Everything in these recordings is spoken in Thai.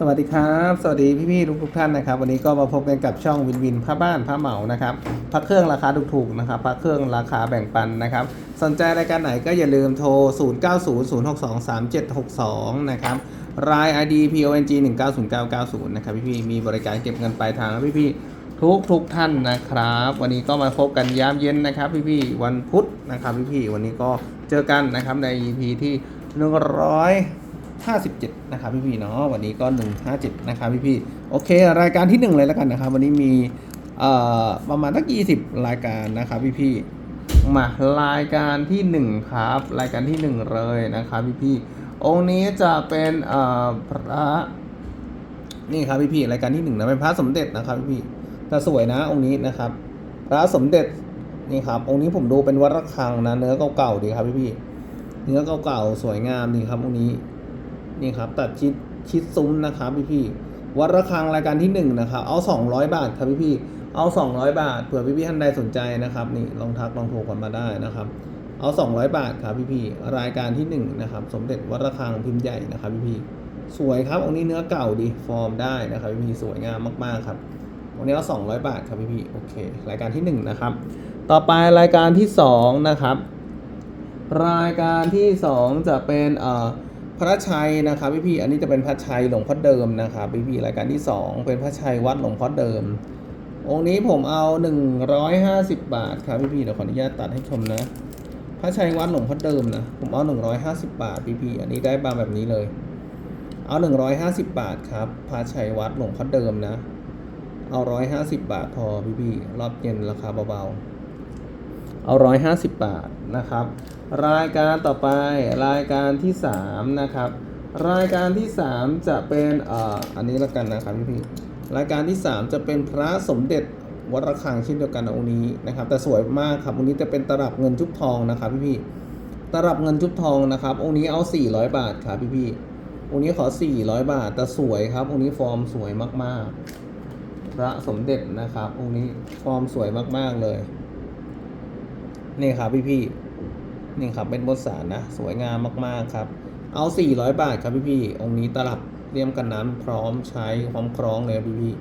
สวัสดีครับ สวัสดีพี่ๆทุกทุกท่านนะครับ วันนี้ก็มาพบกันกับช่องวินวินผ้าบ้านผ้าเหมานะครับพระเครื่องราคาถูกๆนะครับพระเครื่องราคาแบ่งปันนะครับ สนใจรายการไหนก็อย่าลืมโทร 0900623762 นะครับราย ID PONG 190990 นะครับพี่ๆมีบริการเก็บเงินปลายทางพี่ๆทุกทุกท่านนะครับ วันนี้ก็มาพบกันยามเย็นนะครับพี่ๆวันพุธนะครับพี่ๆวันนี้ก็เจอกันนะครับใน EP ที่100 57 นะครับพี่ๆเนาะวันนี้ก็ 157 นะครับพี่ๆโอเค รายการที่ 1 เลยแล้วกันนะครับ วันนี้มีประมาณสัก20รายการนะครับพี่ๆมารายการที่ 1 ครับ รายการที่ 1 เลยนะครับพี่ๆองค์นี้จะเป็นพระนี่ครับพี่ๆรายการที่1นะเป็นพระสมเด็จนะครับพี่ๆแต่สวยนะองค์นี้นะครับพระสมเด็จนี่ครับองค์นี้ผมดูเป็นวัดระฆังนะเนื้อเก่าๆดีครับพี่ๆเนื้อเก่าๆสวยงามดีครับองค์นี้ นี่ครับตัดชิดชิดซุ้มนะครับพี่พี่วัดระฆังรายการที่1นะครับเอา 200 บาทครับพี่พี่เอา 200 บาทเผื่อพี่พี่ท่านใดสนใจนะครับนี่ลองทักลองโทรกันมาได้นะครับ เอา 200 บาทครับพี่พี่รายการที่1นะครับสมเด็จวัดระฆังพิมพ์ใหญ่นะครับพี่พี่สวยครับองค์นี้เนื้อเก่าดีฟอร์มได้นะครับพี่พี่สวยงามมากๆครับวันนี้เอา200 บาทครับพี่พี่โอเค รายการที่ 1 นะครับ ต่อไปรายการที่ 2 นะครับ รายการที่ 2 จะเป็นเอ่อ พระชัยนะครับพี่พี่อันนี้จะเป็นพระชัยหลวงพ่อเดิมนะครับพี่พี่รายการที่ 2 เป็นพระชัยวัดหลวงพ่อเดิม องค์นี้ผมเอา 150 บาทครับพี่พี่เดี๋ยวขออนุญาตตัดให้ชมนะ พระชัยวัดหลวงพ่อเดิมนะผมเอา 150 บาทพี่พี่อันนี้ได้มาแบบนี้เลย เอา 150 บาทครับพระชัยวัดหลวงพ่อเดิมนะ เอา 150 บาทพอพี่พี่รอบเย็นราคาเบาๆ เอา 150 บาทนะครับ รายการต่อไปรายการที่ 3 นะครับ รายการที่ 3 จะเป็นเอ่ออันนี้ล้วกันนะครับพี่พี่รายการที่ 3 จะเป็นพระสมเด็จวัดระฆังเช่นเดียวกันองค์นี้นะครับ แต่สวยมากครับองค์นี้จะเป็นตลับเงินชุบทองนะครับพี่พี่ตลับเงินชุบทองนะครับองค์นี้เอา 400 บาทครับพี่พี่ๆองค์นี้ขอ 400 บาทแต่สวยครับองค์นี้ฟอร์มสวยมากๆ พระสมเด็จนะครับองค์นี้ฟอร์มสวยมากๆเลย นี่ครับพี่พี่นี่ครับเป็นบทสารนะ สวยงามมากๆครับ เอา 400 บาทครับพี่พี่องค์นี้ตลับเลี่ยมกันน้ำพร้อมใช้พร้อมคล้องเลยพี่พี่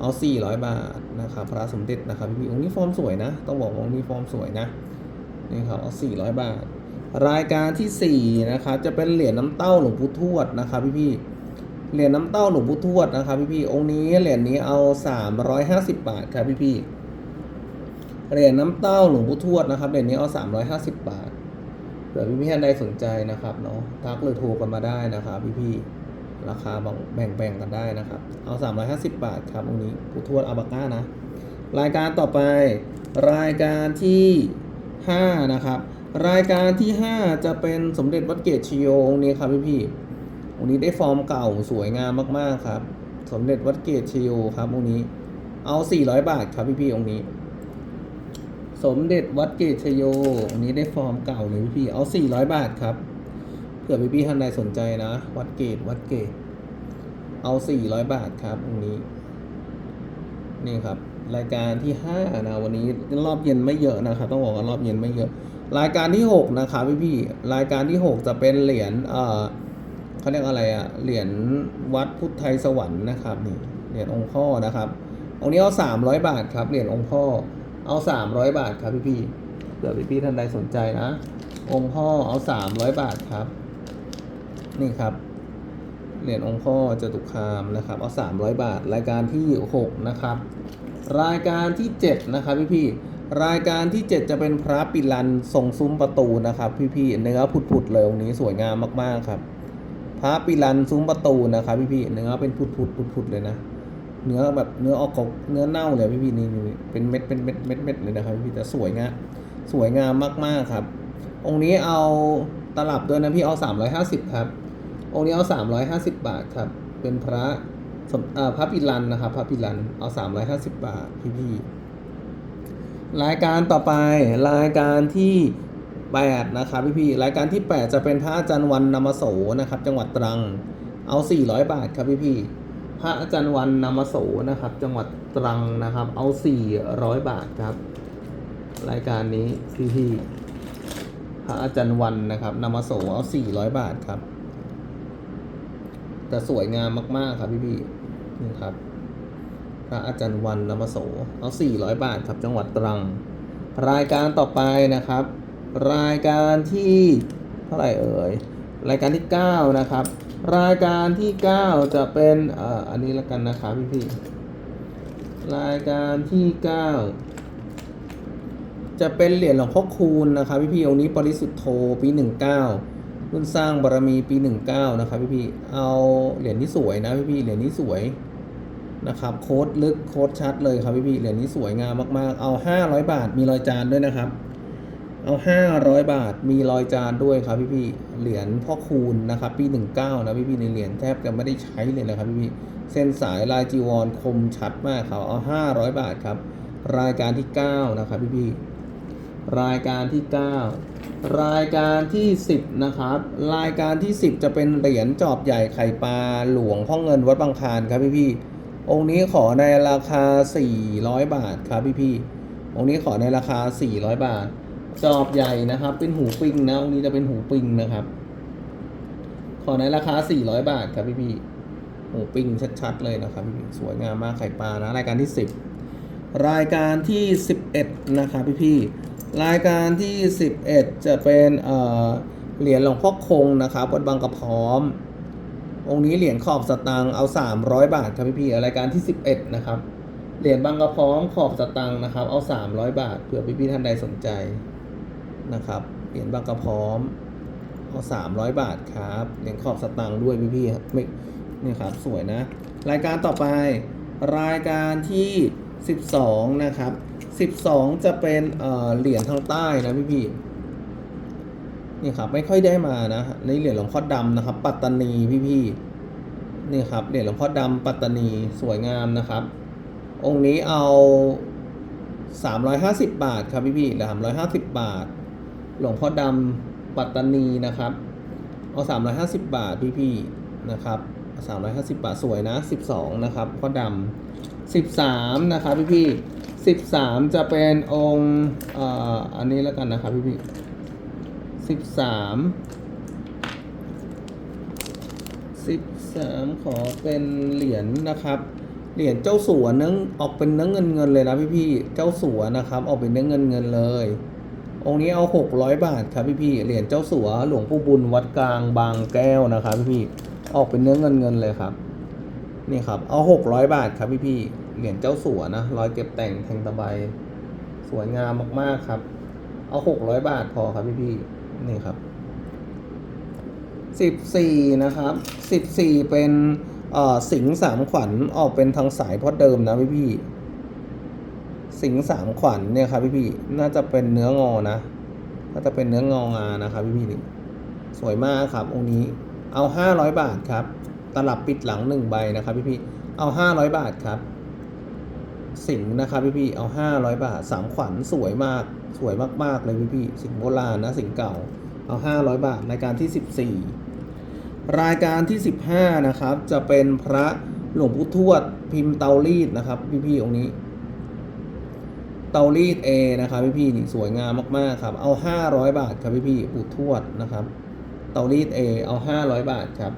เอา 400 บาทนะครับพระสมเด็จนะครับพี่พี่องค์นี้ฟอร์มสวยนะ ต้องบอกองค์นี้ฟอร์มสวยนะนี่ครับเอา 400 บาท รายการที่4นะครับจะเป็นเหรียญน้ำเต้าหลวงปู่ทวดนะครับพี่พี่เหรียญน้ำเต้าหลวงปู่ทวดนะครับพี่พี่องค์นี้เหรียญนี้เอา 350 บาทครับพี่พี่ เหรียญน้ำเต้าหลวงปู่ทวดนะครับเหรียญนี้เอา350บาทเผื่อพี่พี่ท่านใดสนใจนะครับเนาะทักหรือโทรกันมาได้นะครับพี่พี่ราคาแบ่งแบ่งๆกันได้นะครับ เอา350บาทครับองค์นี้ปู่ทวดอาบาก้านะ รายการต่อไป รายการที่5นะครับ รายการที่5จะเป็นสมเด็จวัดเกตชโยองค์นี้ครับพี่พี่องค์นี้ได้ฟอร์มเก่าสวยงามมากๆครับ สมเด็จวัดเกตชโยครับองค์นี้ เอา400บาทครับพี่พี่องค์นี้ สมเด็จวัดเกตชโย อันนี้ได้ฟอร์มเก่าเลยพี่พี่เอา 400 บาทครับ เผื่อพี่พี่ๆท่านใดสนใจนะ วัดเกตวัดเกต เอา 400 บาทครับตรงนี้ นี่ครับ รายการที่ 5 นะ วันนี้รอบเย็นไม่เยอะนะครับ ต้องบอกว่ารอบเย็นไม่เยอะ รายการที่ 6 นะครับพี่พี่ๆรายการที่ 6 จะเป็นเหรียญ เอ่อเขาเรียกอะไรอะเหรียญวัดพุทธไทยสวรรค์นะครับนี่ เหรียญองค์พ่อนะครับองค์นี้เอา300 บาทครับ เหรียญองค์พ่อ เอา 300 บาทครับพี่พี่เผื่อพี่พี่ท่านใดสนใจนะ องค์พ่อเอา 300 บาทครับ นี่ครับ เหรียญองค์พ่อจตุคามนะครับ เอา 300 บาท รายการที่ 6 นะครับ รายการที่ 7 นะครับพี่พี่รายการที่ 7 จะเป็นพระปิลันทรงซุ้มประตูนะครับ พี่พี่เนื้อผุดๆเลยองค์นี้สวยงามมากๆครับ พระปิลันซุ้มประตูนะครับ พี่พี่เนื้อเป็นผุดๆผุดๆเลยนะ เนื้อแบบเนื้อออกของเนื้อเน่าเลยพี่พี่นี่เป็นเม็ดเป็นเม็ดเม็ดเม็ดเลยนะครับพี่พีแต่สวยงามสวยงามมากๆครับ องค์นี้เอาตลับด้วยนะพี่เอาสามร้อยห้าสิบครับ องค์นี้เอาสามร้อยห้าสิบบาทครับ เป็นพระสมเอ่อพระปิลันนะครับพระปิลันเอาสามร้อยห้าสิบบาทพี่พี่รายการต่อไปรายการที่แปดนะครับพี่พี่รายการที่แปดจะเป็นพระอาจารย์วันนามโสนะครับ จังหวัดตรังเอาสี่ร้อยบาทครับพี่พี่ พระอาจารย์วันนามโสนะครับ จังหวัดตรังนะครับ เอา 400 บาทครับ รายการนี้พี่พี่พระอาจารย์วันนะครับนามโสเอา 400 บาทครับ แต่สวยงามมาก ๆ ครับพี่ๆนี่ครับพระอาจารย์วันนามโสเอา 400 บาทครับ จังหวัดตรัง รายการต่อไปนะครับ รายการที่เท่าไหร่เอ่ยรายการที่ 9 นะครับ รายการที่ 9 จะเป็นอ่ออันนี้ล้วกันนะครับพี่ๆรายการที่ 9 จะเป็นเหรียญหลวงพ่อคูณนะครับพี่ๆองค์นี้ปริสุทธโธปี 19รุ่นสร้างบารมีปี 19 นะครับพี่ๆเอาเหรียญที่สวยนะพี่ๆเหรียญนี้สวยนะครับโค้ดลึกโค้ดชัดเลยครับพี่พี่เหรียญนี้สวยงามมากๆ เอา 500 บาทมีรอยจานด้วยนะครับ เอา500บาทมีรอยจานด้วยครับพี่พี่ๆเหรียญพ่อคูณนะครับปี19นะพี่พี่ๆในเหรียญแทบจะไม่ได้ใช้เลยนะครับพี่พี่ๆเส้นสายลายจีวรคมชัดมากครับเอา500บาทครับ รายการที่9นะครับพี่พี่ๆรายการที่9รายการที่ 10 นะครับ รายการที่ 10 จะเป็นเหรียญจอบใหญ่ไข่ปลาหลวงพ่อเงินวัดบางคานครับพี่พี่ๆองค์นี้ขอในราคา 400 บาทครับพี่พี่ๆองค์นี้ขอในราคา 400 บาท จอบใหญ่นะครับ เป็นหูปิงนะองนี้จะเป็นหูปิงนะครับ ขอในราคา 400 บาทครับพี่พี่หูปิงชัดๆเลยนะครับพี่พี่สวยงามมากไข่ปลานะรายการที่ 10 รายการที่ 11 นะครับพี่พี่รายการที่ 11 จะเป็นเอ่อเหรียญหลวงพ่อคงนะครับวัดบางกระพร้อม องค์นี้เหรียญขอบสตางค์เอา 300 บาทครับพี่พี่รายการที่ 11 นะครับเหรียญบางกระพร้อมขอบสตางค์นะครับ เอา 300 บาทเผื่อพี่พี่ๆท่านใดสนใจ นะครับ เหรียญบางกระพร้อมเอา300บาทครับเหรียญขอบสตางค์ด้วยพี่พี่ครับไม่นี่ครับสวยนะ รายการต่อไป รายการที่ 12 นะครับ 12 จะเป็นเหรียญทางใต้นะพี่พี่นี่ครับไม่ค่อยได้มานะนี่เหรียญหลวงพ่อดำนะครับ ปัตตานีพี่ๆนี่ครับเหรียญหลวงพ่อดำปัตตานีสวยงามนะครับ องค์นี้เอา 350 บาทครับพี่ๆเหลือ350บาท หลวงพ่อดำปัตตานีนะครับ เอา 350 บาทพี่ๆนะครับ350 บาทสวยนะ 12 นะครับพ่อดำ13 นะครับพี่ๆ13 จะเป็นองค์อ่อันนี้แล้วกันนะครับพี่ๆสิบสามสิบสามขอเป็นเหรียญนะครับ เหรียญเจ้าสัวเนื้อออกเป็นเนื้อเงินเงินเลยนะพี่พี่ๆเจ้าสัวนะครับ ออกเป็นเนื้อเงินเงินเลย องค์นี้เอาหกร้อยบาทครับพี่พี่เหรียญเจ้าสัวหลวงปู่บุญวัดกลางบางแก้วนะครับพี่พี่ออกเป็นเนื้อเงินเงินเลยครับ นี่ครับเอาหกร้อยบาทครับพี่พี่เหรียญเจ้าสัวนะรอยเก็บแต่งแทงตะไบสวยงามมากๆครับ เอาหกร้อยบาทพอครับพี่พี่นี่ครับสิบสี่นะครับสิบสี่เป็นเออสิงสามขวัญออกเป็นทางสายพ่อเดิมนะพี่พี่ สิงห์สามขวัญเนี่ยครับพี่พี่น่าจะเป็นเนื้องอนะน่าจะเป็นเนื้ององานะครับพี่พี่นี่สวยมากครับองค์นี้เอาห้าร้อยบาทครับ ตลับปิดหลังหนึ่งใบนะครับพี่พี่เอาห้าร้อยบาทครับ สิงห์นะครับพี่พี่เอาห้าร้อยบาทสามขวัญสวยมาก สวยมากๆเลยพี่พี่สิงห์โบราณนะสิงห์เก่าเอาห้าร้อยบาทรายการที่สิบสี่รายการที่สิบห้านะครับ จะเป็นพระหลวงปู่ทวดพิมพ์เตารีดนะครับ พี่พี่องค์นี้ เตารีดเอนะครับพี่พี่นี่สวยงามมากๆครับ เอาห้าร้อยบาทครับพี่พี่ปู่ทวดนะครับ เตารีดเอเอาห้าร้อยบาทครับ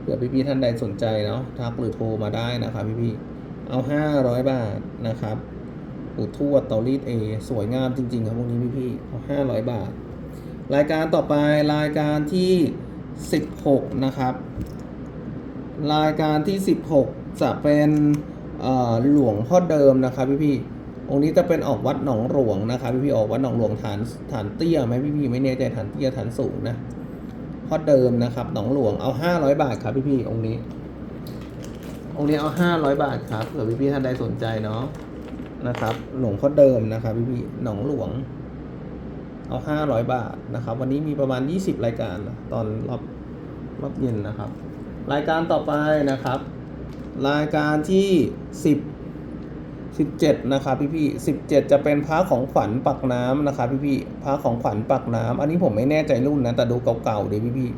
เผื่อพี่พี่ท่านใดสนใจเนาะทักหรือโทรมาได้นะครับพี่พี่เอาห้าร้อยบาทนะครับปู่ทวดเตารีดเอสวยงามจริง ๆ ครับพวกนี้พี่พี่เอาห้าร้อยบาท รายการต่อไปรายการที่สิบหกนะครับ รายการที่สิบหกจะเป็นหลวงพ่อเดิมนะครับพี่พี่ องค์นี้จะเป็นออกวัดหนองหลวงนะครับพี่พี่ๆออกวัดหนองหลวงฐานฐานเตี้ยไหมพี่พี่ๆไม่แน่ใจฐานเตี้ยฐานสูงนะพ่อเดิมนะครับหนองหลวงเอาห้าร้อยบาทครับพี่พี่ๆองค์นี้ องค์นี้เอาห้าร้อยบาทครับเผื่อพี่พี่ๆท่านใดสนใจเนาะนะครับ หลวงพ่อเดิมนะครับพี่พี่ๆหนองหลวง เอาห้าร้อยบาทนะครับ วันนี้มีประมาณยี่สิบรายการตอนรอบรอบเย็นนะครับ รายการต่อไปนะครับ รายการที่สิบ สิบเจ็ดนะครับพี่พี่สิบเจ็ดจะเป็นพระของขวัญปักน้ำนะครับพี่พี่พระของขวัญปักน้ำอันนี้ผมไม่แน่ใจรุ่นนะแต่ดูเก่าๆดิพี่พี่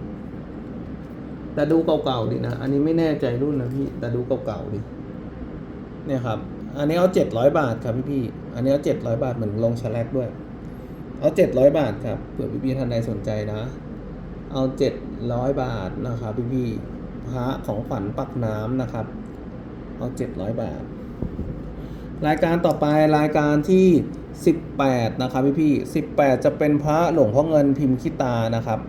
แต่ดูเก่าๆดินะ อันนี้ไม่แน่ใจรุ่นนะพี่แต่ดูเก่าๆดิเนี่ยครับ อันนี้เอาเจ็ดร้อยบาทครับพี่พี่อันนี้เอาเจ็ดร้อยบาทเหมือนลงแฉลกด้วย เอาเจ็ดร้อยบาทครับเผื่อพี่พี่ท่านใดสนใจนะ เอาเจ็ดร้อยบาทนะครับพี่พี่พระของขวัญปักน้ำนะครับ เอาเจ็ดร้อยบาท รายการต่อไปรายการที่ 18 นะครับพี่พี่18 จะเป็นพระหลวงพ่อเงินพิมพ์คิตานะครับ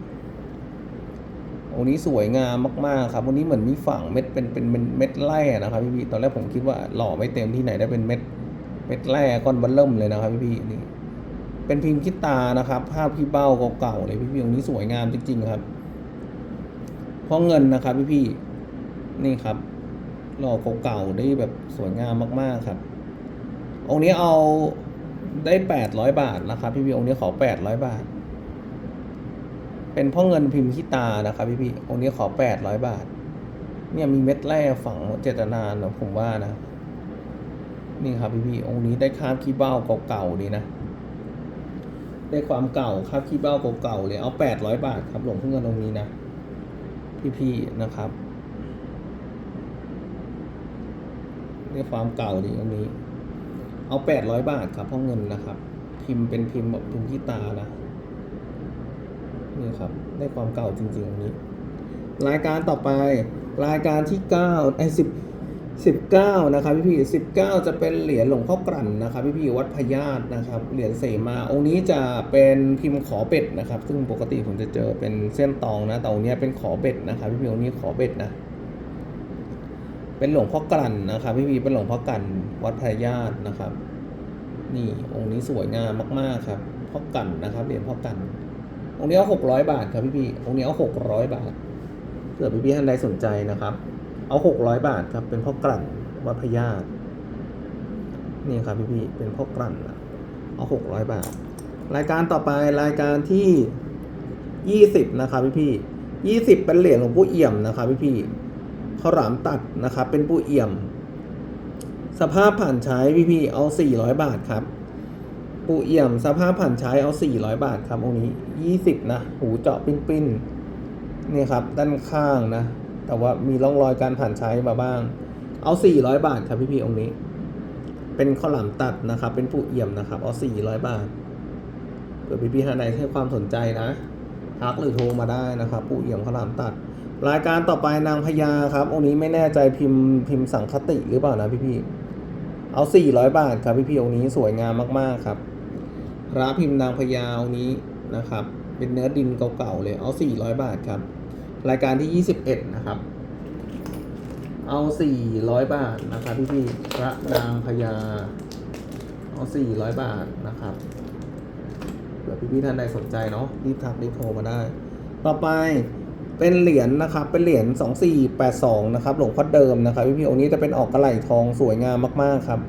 องค์นี้สวยงามมากๆครับวันนี้เหมือนมีฝั่งเม็ดเป็นเป็นเม็ดแร่นะครับพี่พี่ตอนแรกผมคิดว่าหล่อไม่เต็มที่ไหนได้เป็นเม็ดเม็ดแร่ก้อนบัลเริ่มเลยนะครับพี่พี่นี่เป็นพิมพ์คิตานะครับภาพพี่เบ้าเก่าๆเลยพี่พี่ๆองค์นี้สวยงามจริงๆครับพ่อเงินนะครับพี่พี่นี่ครับหล่อเก่าๆได้แบบสวยงามมากๆครับ องค์นี้เอาได้แปดร้อยบาทนะครับพี่พี่องค์นี้ขอแปดร้อยบาท เป็นพ่อเงินพิมพ์ขี้ตานะครับพี่พี่องค์นี้ขอแปดร้อยบาท เนี่ยมีเม็ดแร่ฝังเจตนาเนะผมว่านะ นี่ครับพี่พี่องค์นี้ได้คาบขี้เบ้าเก่าๆดีนะ ได้ความเก่าคราบขี้เบ้าเก่าๆเลยเอาแปดร้อยบาทครับหลวงพ่อเงินองค์นี้นะ พี่พี่นะครับได้ความเก่าดีองค์นี้ เอาแปดร้อยบาทครับเพราะเงินนะครับ พิมพ์เป็นพิมพ์แบบพิมพ์ที่ตานะนี่ครับได้ความเก่าจริงๆอันนี้ รายการต่อไปรายการที่เก้าไอ้สิบสิบเก้านะครับพี่พี่สิบเก้าจะเป็นเหรียญหลวงพ่อกลั่นนะครับพี่พี่วัดพญาตนะครับเหรียญเสมาองค์นี้จะเป็นพิมพ์ขอเบ็ดนะครับ ซึ่งปกติผมจะเจอเป็นเส้นตองนะแต่องค์นี้เป็นขอเบ็ดนะครับพี่พี่องค์นี้ขอเบ็ดนะ เป็นหลวงพ่อกลั่นนะครับพี่พีเป็นหลวงพ่อกลั่นวัดพระญาตินะครับ นี่องค์นี้สวยงามมาก ๆ ครับพ่อกลั่นนะครับเหรียญพ่อกลั่นองค์นี้เอาหกร้อยบาทครับพี่พี่องค์นี้เอาหกร้อยบาทเผื่อพี่พี่ท่านใดสนใจนะครับ เอาหกร้อยบาทครับเป็นพ่อกลั่นวัดพระญาตินี่ครับพี่พี่เป็นพ่อกลั่นนะเอาหกร้อยบาท รายการต่อไปรายการที่ยี่สิบนะครับพี่พี่ยี่สิบเป็นเหรียญหลวงปู่เอี่ยมนะครับพี่พี่ ข้าวหลามตัดนะครับ เป็นปูเอี่ยม สภาพผ่านใช้พี่พี่เอา 400 บาทครับ ปูเอี่ยม สภาพผ่านใช้เอา 400 บาทครับองค์นี้ 20 นะ หูเจาะปิ้นๆนี่ครับ ด้านข้างนะ แต่ว่ามีร่องรอยการผ่านใช้มาบ้าง เอา 400 บาทครับพี่พี่องค์นี้ เป็นข้าวหลามตัดนะครับ เป็นปูเอี่ยมนะครับ เอา 400 บาทเผื่อพี่พี่ท่านใดให้ความสนใจนะทักหรือโทรมาได้นะครับปูเอี่ยมข้าวหลามตัด รายการต่อไปนางพญาครับ องค์นี้ไม่แน่ใจพิมพ์พิมพ์สังคติหรือเปล่านะพี่พี่เอาสี่ร้อยบาทครับพี่พี่องค์นี้สวยงามมากๆครับพระพิมพ์นางพญาองค์นี้นะครับ เป็นเนื้อดินเก่าๆเลยเอาสี่ร้อยบาทครับ รายการที่ยี่สิบเอ็ดนะครับ เอาสี่ร้อยบาทนะครับพี่พี่พระนางพญาเอาสี่ร้อยบาทนะครับเผื่อพี่พี่ท่านใดสนใจเนาะรีบทักรีบโทรมาได้ ต่อไป เป็นเหรียญนะครับ เป็นเหรียญ2482 นะครับ หลวงพ่อเดิมนะครับพี่พี่องค์นี้จะเป็นออกกระไหล่ทองสวยงามมากๆครับ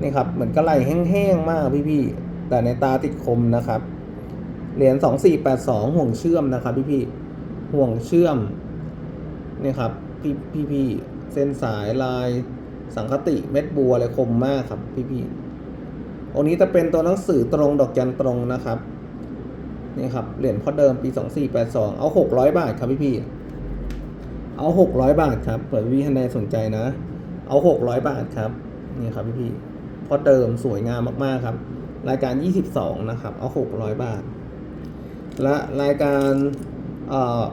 นี่ครับ เหมือนกระไหล่แห้งๆมากพี่พี่ แต่ในตาติดคมนะครับ เหรียญ2482 ห่วงเชื่อมนะครับ พี่พี่ ห่วงเชื่อม นี่ครับ พี่พี่พี่เส้นสายลายสังคติเม็ดบัวอะไรคมมากครับ พี่พี่องค์นี้จะเป็นตัวหนังสือตรงดอกจันตรงนะครับ นี่ครับเหรียญพ่อเดิมปี 2482 เอา 600 บาทครับพี่พี่เอา 600 บาทครับเผื่อพี่ท่านใดสนใจนะ เอา 600 บาทครับนี่ครับพี่พี่พ่อเดิมสวยงามมากๆครับ รายการ 22 นะครับ เอา 600 บาท และรายการ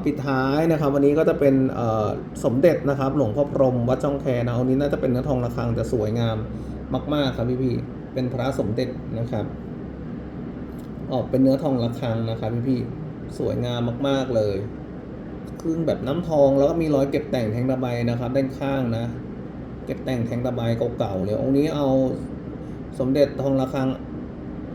ปิดท้ายนะครับ วันนี้ก็จะเป็นสมเด็จนะครับ หลวงพ่อพรมวัดช่องแคนะอันนี้น่าจะเป็นเนื้อทองระฆังจะสวยงามมาก ๆ ครับพี่พี่เป็นพระสมเด็จนะครับ ออกเป็นเนื้อทองระฆังนะครับพี่พี่สวยงามมากๆเลยครึ่งแบบน้ำทองแล้วก็มีรอยเก็บแต่งแทงตะไบนะครับ ด้านข้างนะ เก็บแต่งแทงตะไบเก่าๆเลยองค์นี้เอาสมเด็จทองระฆัง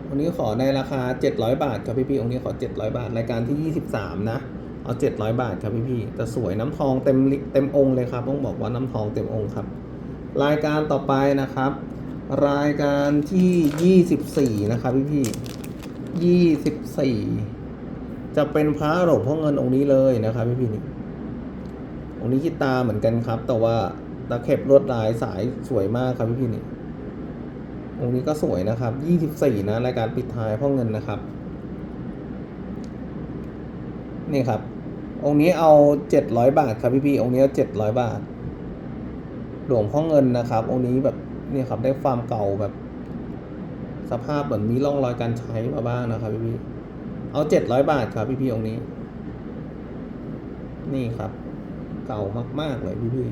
องค์นี้ขอในราคา 700 บาทครับพี่พี่องค์นี้ขอ 700 บาทรายการที่ 23 นะเอา 700 บาทครับพี่พี่แต่สวยน้ำทองเต็มลิเต็มองค์เลยครับต้องบอกว่าน้ำทองเต็มองค์ครับ รายการต่อไปนะครับ รายการที่ 24 นะครับพี่พี่ ยี่สิบสี่จะเป็นพระหลวงพ่อเงินองค์นี้เลยนะครับพี่พี่นี่องค์นี้คิดตาเหมือนกันครับ แต่ว่าตะเข็บลวดลายสายสวยมากครับพี่พี่นี่องค์นี้ก็สวยนะครับยี่สิบสี่นะรายการปิดท้ายพ่อเงินนะครับนี่ครับ องค์นี้เอาเจ็ดร้อยบาทครับพี่พี่องค์นี้เจ็ดร้อยบาท หลวงพ่อเงินนะครับ องค์นี้แบบนี่ครับได้ความเก่าแบบ สภาพเหมือนมีร่องรอยการใช้มาบ้างนะครับพี่พี่ๆเอาเจ็ดร้อยบาทครับพี่พี่ๆองค์นี้ นี่ครับ เก่ามาก ๆ เลยพี่พี่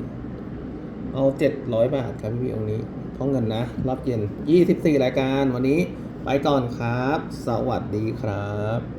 ๆเอาเจ็ดร้อยบาทครับพี่พี่ๆองค์นี้ท้องเงินนะ รับเย็นยี่สิบสี่รายการวันนี้ ไปก่อนครับ สวัสดีครับ